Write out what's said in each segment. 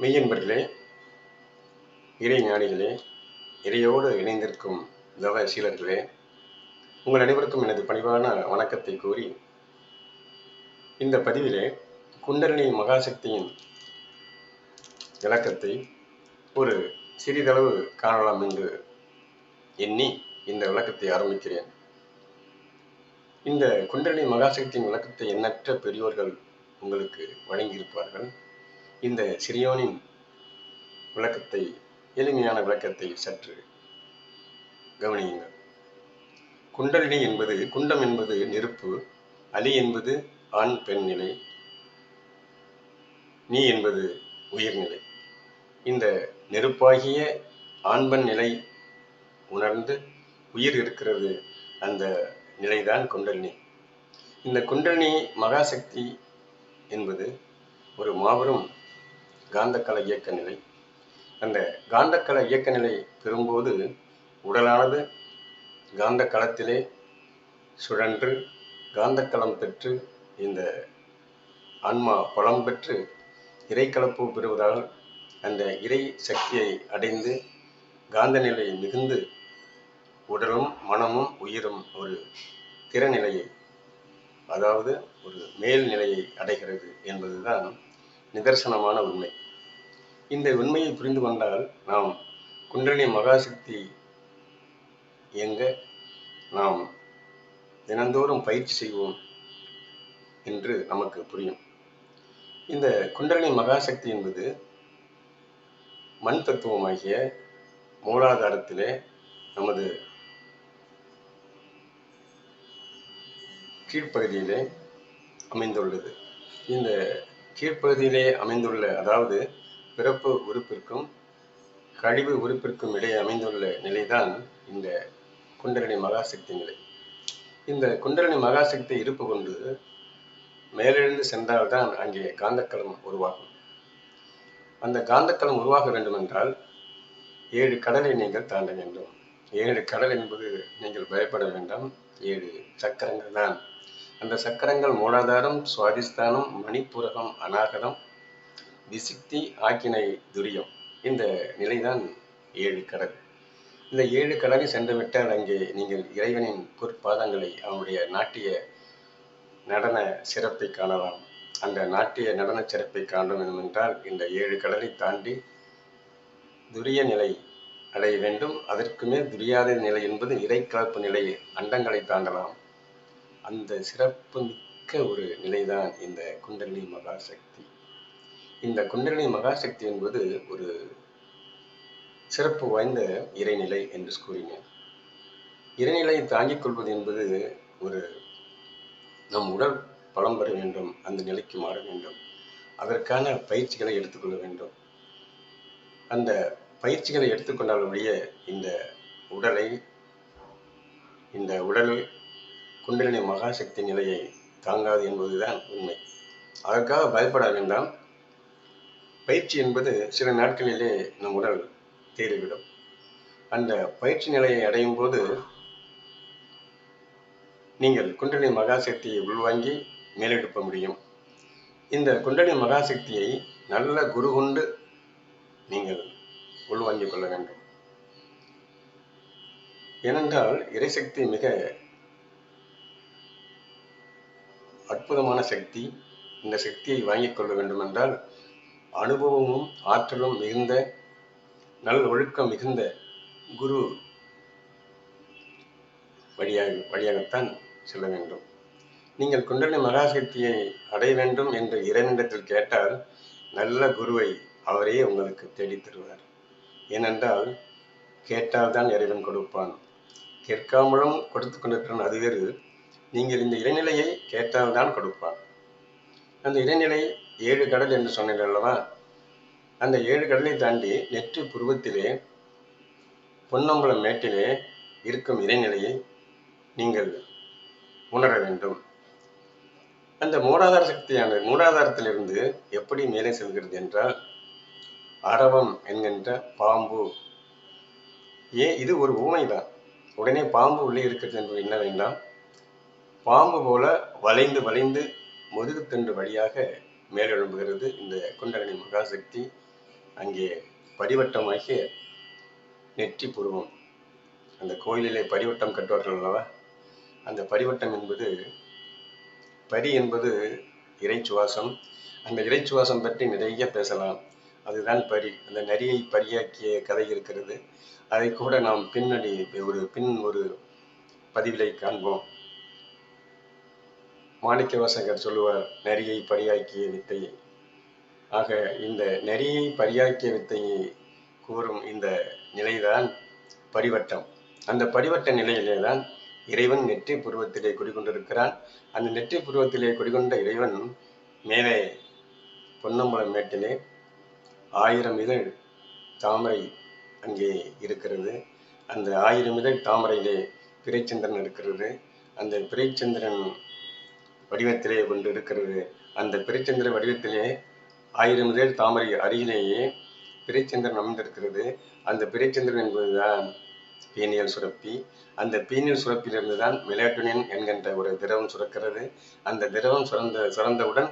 மெய்யன்பர்களே இறை ஞானிகளே இறையோடு இணைந்திருக்கும் தவ சீலர்களே உங்கள் அனைவருக்கும் எனது பணிவான வணக்கத்தை கூறி இந்த பதிவிலே குண்டரணி மகாசக்தியின் விளக்கத்தை ஒரு சிறிதளவு காணலாம் என்று எண்ணி இந்த விளக்கத்தை ஆரம்பிக்கிறேன். இந்த குண்டரணி மகாசக்தியின் விளக்கத்தை எண்ணற்ற பெரியோர்கள் உங்களுக்கு வழங்கியிருப்பார்கள். இந்த சிறியோனின் விளக்கத்தை எளிமையான விளக்கத்தை சற்று கவனியுங்கள். குண்டலினி என்பது குண்டம் என்பது நெருப்பு அலி என்பது ஆண் பெண் நிலை நீ என்பது உயிர்நிலை இந்த நெருப்பாகிய ஆண்பன் நிலை உணர்ந்து உயிர் இருக்கிறது அந்த நிலைதான் குண்டலினி. இந்த குண்டலினி மகாசக்தி என்பது ஒரு மாபெரும் காந்தக்கல இயக்க நிலை. அந்த காந்தக்கல இயக்க நிலை பெறும்போது உடலானது காந்த களத்திலே சுழன்று காந்தக்களம் பெற்று இந்த ஆன்மா பலம் பெற்று இறைக்கலப்பு பெறுவதால் அந்த இறை சக்தியை அடைந்து காந்த நிலை மிகுந்து உடலும் மனமும் உயிரும் ஒரு திறநிலையை அதாவது ஒரு மேல்நிலையை அடைகிறது என்பதுதான் நிதர்சனமான உண்மை. இந்த உண்மையை புரிந்து கொண்டால் நாம் குண்டலினி மகாசக்தி இயங்க நாம் தினந்தோறும் பயிற்சி செய்வோம் என்று நமக்கு புரியும். இந்த குண்டலினி மகாசக்தி என்பது மண் தத்துவமாகிய மூலாதாரத்திலே நமது கீழ்ப்பகுதியிலே அமைந்துள்ளது. இந்த கீழ்ப்பகுதியிலே அமைந்துள்ள அதாவது பிறப்பு உறுப்பிற்கும் கழிவு உறுப்பிற்கும் இடையே அமைந்துள்ள நிலைதான் இந்த குண்டலினி மகாசக்தி நிலை. இந்த குண்டலினி மகாசக்தி இருப்பு கொண்டு மேலெழுந்து சென்றால்தான் அங்கே காந்தக்களம் உருவாகும். அந்த காந்தக்களம் உருவாக வேண்டுமென்றால் ஏழு கடலை நீங்கள் தாண்ட வேண்டும். ஏழு கடல் என்பது நீங்கள் பயப்பட வேண்டாம். ஏழு சக்கரங்கள் தான். அந்த சக்கரங்கள் மூலாதாரம் சுவாதிஸ்தானம் மணிப்புரகம் அநாகரம் விசிக்தி ஆக்கினை துரியம். இந்த நிலைதான் ஏழு கடல் இந்த ஏழு கடலை சென்றுவிட்டால் அங்கே நீங்கள் இறைவனின் பொற்பாதங்களை அவனுடைய நாட்டிய நடன சிறப்பை காணலாம். அந்த நாட்டிய நடன சிறப்பை காண என்றால் இந்த ஏழு கடலை தாண்டி துரிய நிலை அடைய வேண்டும். அதற்கு மேல் துரியாத நிலை என்பது இறைக்கலப்பு நிலை அண்டங்களை தாண்டலாம். அந்த சிறப்பு மிக்க ஒரு நிலைதான் இந்த குண்டலினி மகாசக்தி இந்த குண்டலினி மகாசக்தி என்பது ஒரு சிறப்பு வாய்ந்த இறைநிலை என்று கூறினேன். இறைநிலையை தாங்கிக் கொள்வது என்பது ஒரு நம் உடல் பலம் பெற வேண்டும் அந்த நிலைக்கு மாற வேண்டும். அதற்கான பயிற்சிகளை எடுத்துக்கொள்ள வேண்டும். அந்த பயிற்சிகளை எடுத்துக்கொண்டால் இந்த உடலை இந்த உடல் குண்டலினி மகாசக்தி நிலையை தாங்காது என்பதுதான் உண்மை. அதற்காக பயப்பட வேண்டாம். பயிற்சி என்பது சில நாட்களிலே நம் உடல் தேறிவிடும். அந்த பயிற்சி நிலையை அடையும் போது நீங்கள் குண்டலி மகாசக்தியை உள்வாங்கி மேலெடுப்ப முடியும். இந்த குண்டலி மகாசக்தியை நல்ல குரு கொண்டு நீங்கள் உள்வாங்கிக் கொள்ள வேண்டும். ஏனென்றால் இறைசக்தி மிக அற்புதமான சக்தி. இந்த சக்தியை வாங்கிக் கொள்ள வேண்டும் என்றால் அனுபவமும் ஆற்றலும் மிகுந்த நல் ஒழுக்கம் மிகுந்த குரு வழியாக வழியாகத்தான் செல்ல வேண்டும். நீங்கள் குண்டலி மகாசக்தியை அடைய வேண்டும் என்று இறைவனிடத்தில் கேட்டால் நல்ல குருவை அவரே உங்களுக்கு தேடித் தருவார். ஏனென்றால் கேட்டால்தான் இறைவன் கொடுப்பான். கேட்காமலும் கொடுத்து கொண்டிருக்கிறான் அது வேறு. நீங்கள் இந்த இறைநிலையை கேட்டால்தான் கொடுப்பான். அந்த இறைநிலை ஏழு கடல் என்று சொன்னீர்கள் அல்லவா? அந்த ஏழு கடலை தாண்டி நெற்றி புருவத்திலே பொன்னம்பலம் மேட்டிலே இருக்கும் இறைநிலையை நீங்கள் உணர வேண்டும். அந்த மூலாதார சக்தியான மூலாதாரத்திலிருந்து எப்படி மேலே செல்கிறது என்றால் அரவம் என்கின்ற பாம்பு. ஏன்? இது ஒரு ஊமைதான். உடனே பாம்பு உள்ளே இருக்கிறது என்று என்ன வேண்டாம்? பாம்பு போல வளைந்து வளைந்து முதுகுத்தண்டு வழியாக மேலெழும்புகிறது இந்த குண்டலினி மகாசக்தி. அங்கே பரிவட்டமாகிய நெற்றி புருவம். அந்த கோயிலிலே பரிவட்டம் கட்டுவார்கள் அல்லவா? அந்த பரிவட்டம் என்பது பரி என்பது இறைச்சுவாசம். அந்த இறைச்சுவாசம் பற்றி நிறைய பேசலாம். அதுதான் பரி. அந்த நரியை பரியாக்கிய கதை இருக்கிறது. அதை கூட நாம் பின்னணி ஒரு பின் ஒரு பதிவிலை காண்போம். மாணிக்க வாசகர் சொல்லுவார் நரியை பரியாக்கிய வித்தையை. ஆக இந்த நெறியை பரியாக்கிய வித்தையை கூறும் இந்த நிலைதான் பரிவட்டம். அந்த பரிவட்ட நிலையிலே தான் இறைவன் நெற்றி புருவத்திலே குடிகொண்டிருக்கிறான். அந்த நெற்றி புருவத்திலே குடிகொண்ட இறைவன் மேலே பொன்னம்பலம் மேட்டிலே ஆயிரம் இதழ் தாமரை அங்கே இருக்கிறது. அந்த ஆயிரம் இதழ் தாமரையிலே பிறைச்சந்திரன் இருக்கிறது. அந்த பிறைச்சந்திரன் வடிவத்திலே கொண்டு இருக்கிறது. அந்த பிறைச்சந்திர வடிவத்திலே ஆயிரம் இதழ் தாமரை அருகிலேயே பிறைச்சந்திரன் அமர்ந்திருக்கிறது அந்த பிறைச்சந்திரன் என்பதுதான் பீனியல் சுரப்பி. அந்த பீனியல் சுரப்பிலிருந்து தான் மெலாட்டோனின் என்கின்ற ஒரு திரவம் சுரக்கிறது. அந்த திரவம் சுரந்த சுரந்தவுடன்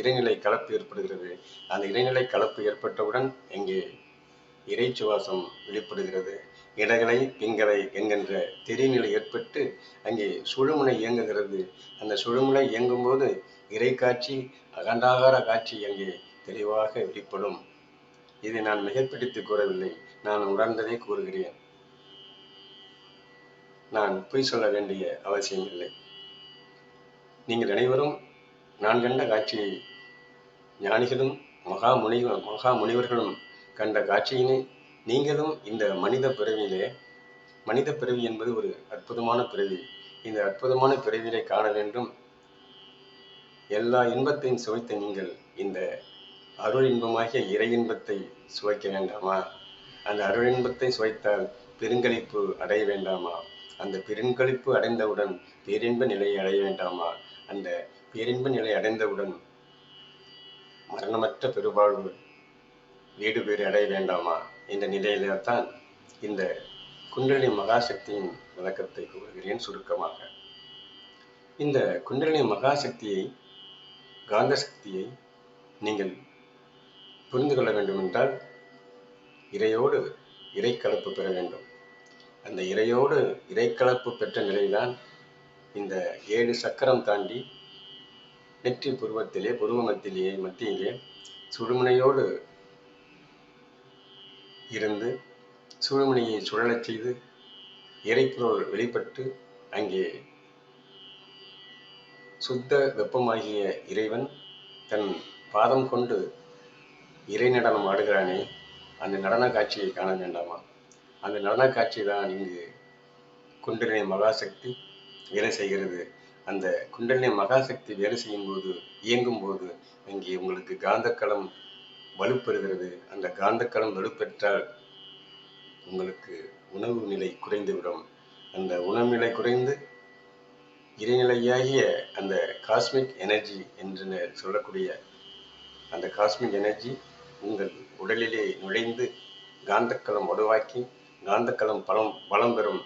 இறைநிலை கலப்பு ஏற்படுகிறது. அந்த இறைநிலை கலப்பு ஏற்பட்டவுடன் இங்கே இறைச்சுவாசம் வெளிப்படுகிறது. இடகலை பிங்கலை என்கின்ற தெரிநிலை ஏற்பட்டு அங்கே சுழுமுனை இயங்குகிறது. அந்த சுழுமுனை இயங்கும்போது இறை காட்சி அகண்டாகார காட்சி அங்கே தெளிவாக வெளிப்படும் இதை நான் மிகப்பிடித்து கூறவில்லை. நான் உணர்ந்ததை கூறுகிறேன். நான் பொய் சொல்ல வேண்டிய அவசியம் இல்லை. நீங்கள் அனைவரும் நான் கண்ட காட்சியை ஞானிகளும் மகா முனிவர் மகா முனிவர்களும் கண்ட காட்சியினை நீங்களும் இந்த மனித பிறவியிலே மனித பிறவி என்பது ஒரு அற்புதமான பிறவி. இந்த அற்புதமான பிறவியை காண வேண்டும். எல்லா இன்பத்தையும் சுவைத்த நீங்கள் இந்த அருள் இன்பமாகிய இறை இன்பத்தை சுவைக்க வேண்டாமா? அந்த அருள் இன்பத்தை சுவைத்தால் பெருங்களிப்பு அடைய வேண்டாமா? அந்த பெருங்களிப்பு அடைந்தவுடன் பேரின்ப நிலையை அடைய வேண்டாமா? அந்த பேரின்ப நிலை அடைந்தவுடன் மரணமற்ற பெருவாழ்வு வீடு பேறு அடைய வேண்டாமா? என்ற நிலையில்தான் இந்த குண்டலினி மகாசக்தியின் விளக்கத்தை கூறுகிறேன் சுருக்கமாக. இந்த குண்டலினி மகாசக்தியை காந்த சக்தியை நீங்கள் புரிந்து கொள்ள வேண்டுமென்றால் இறையோடு இறைக்கலப்பு பெற வேண்டும். அந்த இறையோடு இறைக்கலப்பு பெற்ற நிலையில்தான் இந்த ஏழு சக்கரம் தாண்டி நெற்றி புருவத்திலே புருவமத்திலேயே மத்தியிலே சுடுமுனையோடு இருந்து சுழுமுனையை சுழலச் செய்து இறைப்பொருள் வெளிப்பட்டு அங்கே சுத்த வெப்பமாகிய இறைவன் தன் பாதம் கொண்டு இறை நடனம் ஆடுகிறானே அந்த நடன காட்சியை காண வேண்டாமா? அந்த நடன காட்சி தான் இங்கு குண்டலினி மகாசக்தி வேலை செய்கிறது. அந்த குண்டலினி மகாசக்தி வேலை செய்யும் போது இயங்கும் போது அங்கே உங்களுக்கு காந்தக்களம் வலுப்பெறுகிறது. அந்த காந்தக்களம் வலுப்பெற்றால் உங்களுக்கு உணவு நிலை குறைந்துவிடும். அந்த உணவு நிலை குறைந்து இறைநிலையாகிய அந்த காஸ்மிக் எனர்ஜி என்று சொல்லக்கூடிய அந்த காஸ்மிக் எனர்ஜி உங்கள் உடலிலே நுழைந்து காந்தக்களம் வலுவாக்கி காந்தக்களம் பலம் பலம் பெறும்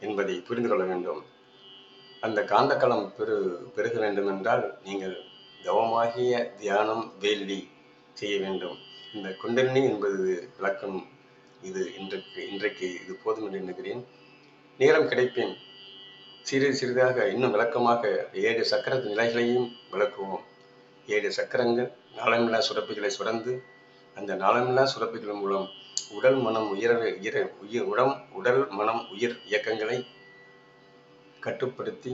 என்பதை புரிந்து கொள்ள வேண்டும். அந்த காந்தக்களம் பெரு பெருக வேண்டும் என்றால் நீங்கள் தவமாகிய தியானம் வேள்வி செய்ய வேண்டும். இந்த குண்டலினி என்பது விளக்கம். இது இன்றைக்கு இன்றைக்கு இது போதும் என்று எண்ணுகிறேன். நேரம் கிடைப்பேன். சிறிது சிறிதாக இன்னும் விளக்கமாக ஏழு சக்கரத்து நிலைகளையும் விளக்குவோம். ஏழு சக்கரங்கள் நாளமில்லா சுரப்பிகளை சுரந்து அந்த நாளமில்லா சுரப்பிகள் மூலம் உடல் மனம் உயர உயர உயிர் உடம் உடல் மனம் உயிர் இயக்கங்களை கட்டுப்படுத்தி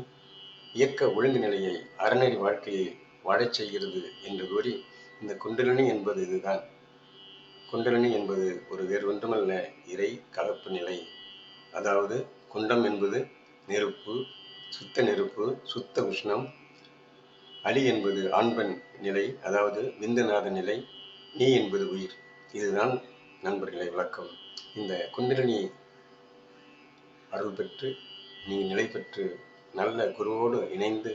இயக்க ஒழுங்கு நிலையை அறநெறி வாழ்க்கையை வாழச் செய்கிறது என்று கூறி இந்த குண்டலினி என்பது இதுதான். குண்டலினி என்பது ஒரு வேறு ஒன்றுமல்ல இறை கலப்பு நிலை. அதாவது குண்டம் என்பது நெருப்பு சுத்த நெருப்பு சுத்த உஷ்ணம் அலி என்பது ஆண்பன் நிலை அதாவது விந்தநாத நிலை நீ என்பது உயிர். இதுதான் நண்பர்களை விளக்கம் இந்த குண்டலினி அருள் பெற்று நீ நிலை பெற்று நல்ல குருவோடு இணைந்து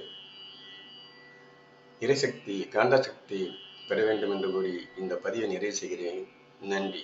இறைசக்தி காந்த சக்தி பெற வேண்டும் என்று கூறி இந்த பதிவை நிறைவு செய்கிறேன். நன்றி.